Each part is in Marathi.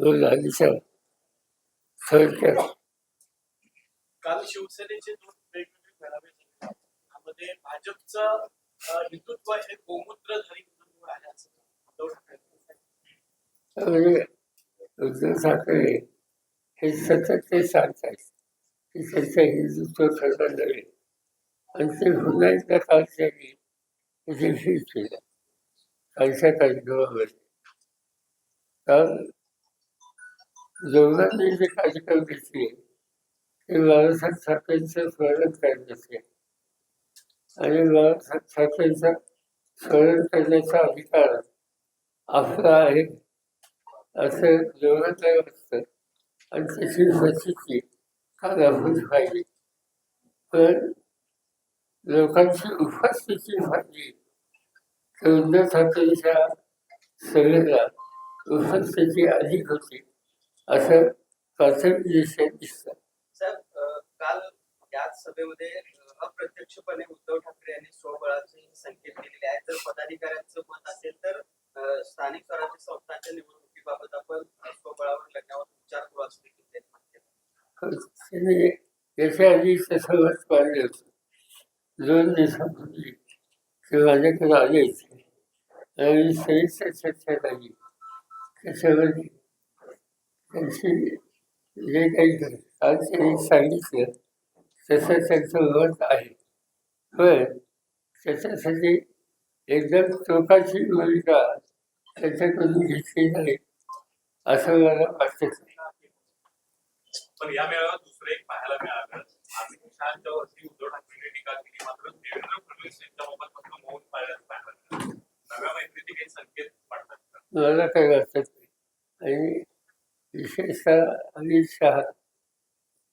दोन आधीच्या सरकार काल. शिवसेनेचे दोन वेगवेगळे मेळावे झाले त्यामध्ये भाजपचं हिंदुत्व हे गोमूत्रधारी हिंदुत्व आहे असं उद्धव ठाकरे उद्धव ठाकरे हे सतत ते सांगतात की त्यांचं हिंदुत्व खरं नव्हे. आणि ते पुन्हा एकदा कालच्या रिपीट केलं कालच्या कार्यक्रमामध्ये काल दोघांनी जे कार्यक्रम घेतले ते बाळासाहेब ठाकरेंचं स्मरण करण्याचे आणि बाळासाहेब ठाकरेंचा स्मरण करण्याचा अधिकार आपला आहे. असं दोघांना वाटतं आणि त्याची प्रचिती काल आपण पाहिली पण लोकांची उपस्थिती झाली तर उद्धव ठाकरेंच्या सभेला उपस्थिती अधिक होती. असं प्राथमिक दृष्ट्या दिसतं सर अ, काल याच सभेमध्ये अप्रत्यक्षपणे उद्धव ठाकरे यांनी स्वबळाचे संकेत दिलेले आहेत. जर पदाधिकाऱ्यांचं मत असेल तर स्थानिक स्वराज्य संस्थांच्या निवडणुकीबाबत आपण स्वबळावर लढण्यावर विचार करू असं देखील याच्या आधी होतं. दोन दिवसापूर्वी ते माझ्याकडे आले होते. आणि सविस्तर चर्चा झाली. त्याच्यामध्ये त्यांची जे काही त्यांनी सांगितलं तसं त्यांचं मत आहे. पण त्याच्यासाठी एकदम टोकाची भूमिका त्यांच्याकडून घेतली नाही असं मला वाटत. नाही पण या मेळाव्यात दुसरं एक पाहायला मिळालं. अमित शहाच्या वरती उद्धव ठाकरेंनी टीका केली. मात्र देवेंद्र फडणवीस यांच्याबाबत फक्त मौन पाहायला. नव्या मैत्रीचे काही संकेत पडतात? मला काही वाटत नाही. आणि विशेषतः अमित शहा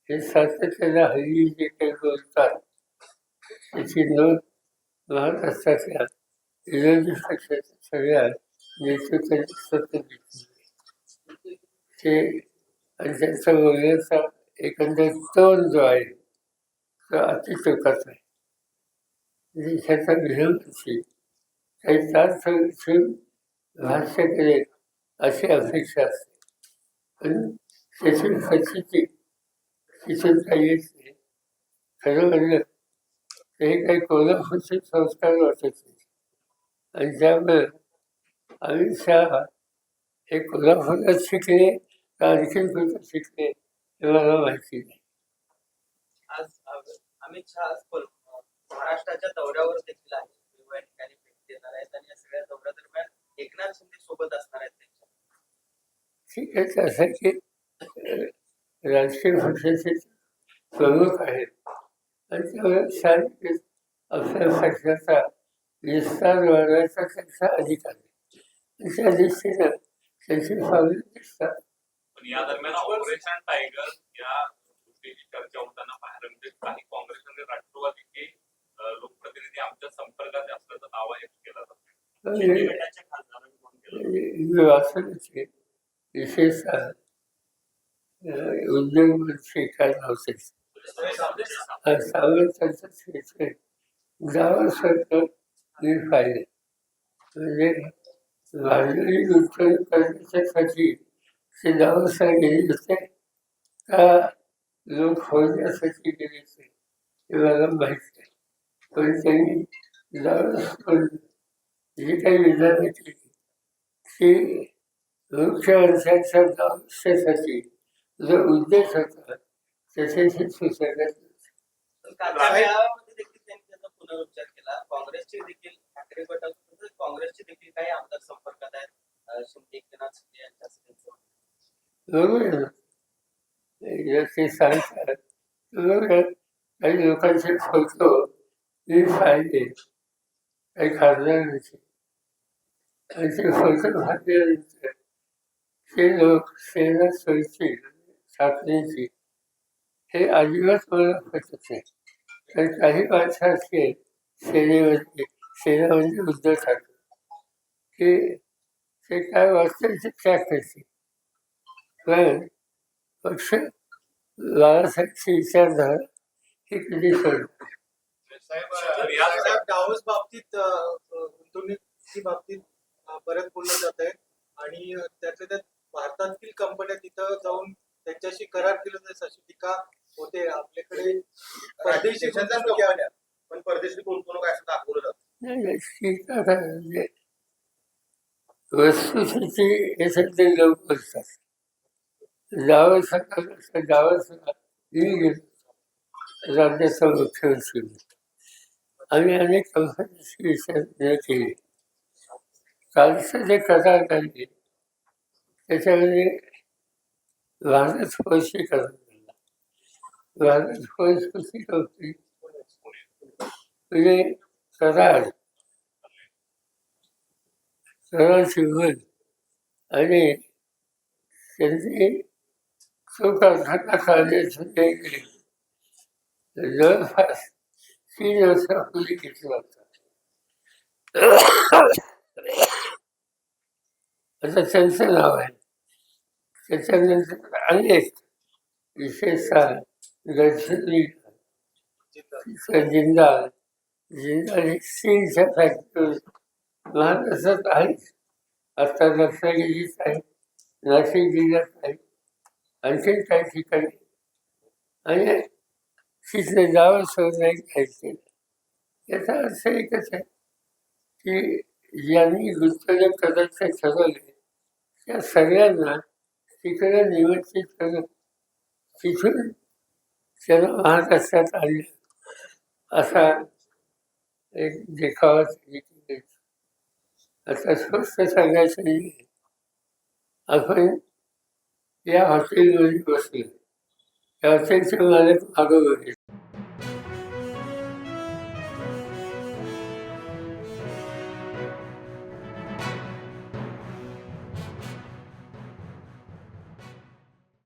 हे सातत्याने हल्ली जे काही बोलतात त्याची नोंद महाराष्ट्रातल्या विरोधी पक्षाच्या सगळ्या नेतृत्वाने सतत घेतली ते आणि त्यांचा बोलण्याचा एकंदर टोन जो आहे तो अतिटोकाचा आहे. म्हणजे देशाचा विरोधी म्हणजे काही तास ठेवून भाष्य करेल अशी अपेक्षा असते. पण त्याची परिस्थिती तिथून येत नाही. खरं म्हणलं तर हे काही कोल्हापूरचे संस्कार वाटत नाही. आणि त्यामुळे अमित शहा हे कोल्हापुरात शिकले का आणखीन कुठं शिकले हे मला माहिती नाही. आज अ, अमित शहा आज कोल- महाराष्ट्राच्या दौऱ्यावर देखील आहेत वेगवेगळ्या ठिकाणी भेट देणार आहेत आणि या सगळ्या दौऱ्यादरम्यान एकनाथ शिंदे सोबत असणार आहेत त्यांच्या ठीक आहे कसं आहे की अं, राजकीय पक्षाचे प्रमुख आहेत. आणि त्यामुळे शारीरिक पक्षाचा विस्तार वाढवायचा त्यांचा अधिकार आहे. त्या दृष्टीनं त्यांची पावले दिसतात पण या दरम्यान ऑपरेशन टायगर या गोष्टीची चर्चा होताना पाहायला मिळते. काही काँग्रेस आणि राष्ट्रवादीचे लोकप्रतिनिधी आमच्या संपर्कात असल्याचा दावा एक केला. जातो विशेषतः उद्योग मंत्री काय सावरकरचं सावंतांचं क्षेत्र गावासारखं मी पाहिले म्हणजे भांडवली गुंतवणूक करण्याच्यासाठी ते गावासार गेले होते का लोक होण्यासाठी गेले होते हे मला माहीत नाही. पण त्यांनी गावात जे काही विधानं केली ती मुख्य गावासाठी जो उद्देश होता त्याच्याशी सुसंगत पुनरुच्चार केला. काँग्रेसचे देखील ठाकरे काँग्रेसचे देखील काही आमदार संपर्कात आहेत? अ, शिंदे एकनाथ शिंदे यांच्या असं त्यांचं म्हणणं. बरोबर आहे ना? जर ते सांगतात. बरोबर आहे. काही लोकांचे फोटो मी पाहिले. काही खासदारांचे आणि ते फोटो ते लोक सेना सोयची ठाकरेची हे अजिबात मला पटत नाही तर काही माणसं असते सेनेमध्ये सेना म्हणजे उद्धव ठाकरे. की ते काय वाचतील ते त्या करते पण पक्ष लालासाहेबची विचारधारा ही कधी सोडत डावस बाबतीत अ, गुंतवणुकीची बाबतीत परत बोललं जात आहे आणि त्यातल्या त्यात भारतातील कंपन्या तिथं जाऊन त्यांच्याशी करार केलं जाईल अशी टीका होते. आपल्याकडे परदेशी देशातल्याच कंपन्या पण परदेशी गुंतवणूक असं दाखवलं जातं म्हणजे वस्तुस्थिती हे सगळे लोक बोलतात जावं सकाळ जावं सकाळ मी गेलो. राज्याचा मुख्यमंत्री आम्ही अनेक कंपन्यांशी विचारणा केली. कालचं जे करार काढले त्याच्यामध्ये लहानच पैसे करार लहानच पैसे कशी करते म्हणजे करार सरळ शिवण आणि त्यांनी तो कारखाना काढण्याचे जवळपास तीन पुली किती लागतात आता त्यांचं नाव आहे. त्याच्यानंतर अनेक विशेषतः गडचिरोली जिंदाल जिंदाल स्टीलच्या फॅक्टरी महाराष्ट्रात आहेच आता रत्नागिरीत आहे नाशिक जिल्ह्यात आहे. आणखी काही ठिकाणी. आणि तिथले जावं सोडण्यात घ्यायचे याचा अर्थ एकच आहे की यांनी गुंतवणूक ठरवले त्या सगळ्यांना तिकडे निमंत्रित करून तिथून त्यांना महाराष्ट्रात आणलं असा एक देखावा त्यांनी आता स्वस्त सांगायचं नाही. आपण या हॉटेलमध्ये बसलो. या हॉटेलचे मालक मागं बघितले